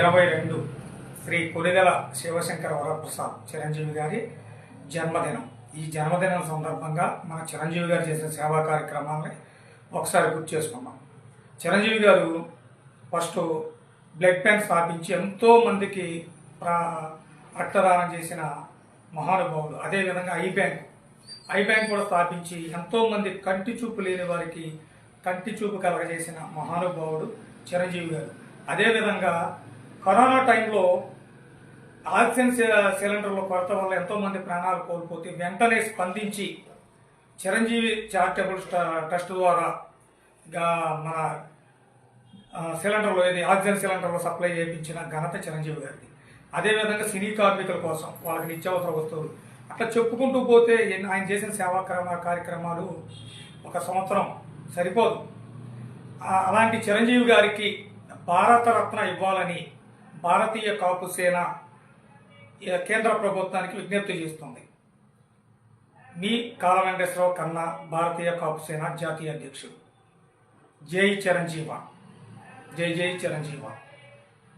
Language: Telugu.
ఇరవై రెండు శ్రీ కొలిదల శివశంకర వరప్రసాద్ చిరంజీవి గారి జన్మదినం. ఈ జన్మదినం సందర్భంగా మన చిరంజీవి గారు చేసిన సేవా కార్యక్రమాలని ఒకసారి గుర్తు చేసుకున్నాం చిరంజీవి గారు ఫస్ట్ బ్లడ్ బ్యాంక్ స్థాపించి ఎంతోమందికి ప్రా- రక్తదానం చేసిన మహానుభావుడు. అదేవిధంగా ఐ బ్యాంక్. ఐ బ్యాంక్ కూడా స్థాపించి ఎంతోమంది కంటి చూపు లేని వారికి కంటి చూపు కలగజేసిన మహానుభావుడు చిరంజీవి గారు. అదేవిధంగా కరోనా టైంలో ఆక్సిజన్ సి- సిలిండర్ల కొరత వల్ల ఎంతో మంది ప్రాణాలు కోల్పోతే వెంటనే స్పందించి చిరంజీవి చారిటబుల్ ట్రస్ట్ ద్వారా గా- మన సిలిండర్లు ఏది ఆక్సిజన్ సిలిండర్లో సప్లై చేయించిన ఘనత చిరంజీవి గారిది. అదేవిధంగా సినీ కార్మికుల కోసం వాళ్ళకి నిత్యావసర వస్తువులు. అట్లా చెప్పుకుంటూ పోతే ఆయన చేసిన సేవాక్రమ కార్యక్రమాలు ఒక సంవత్సరం సరిపోదు. అలాంటి చిరంజీవి గారికి భారతరత్న ఇవ్వాలని భారతీయ కాపు సేన ఈ కేంద్ర ప్రభుత్వానికి విజ్ఞప్తి చేస్తుంది. మీ కాల వెంకటేశ్వరరావు కన్నా భారతీయ కాపు సేన జాతీయ అధ్యక్షుడు. జై చిరంజీవ. జై జై చిరంజీవ.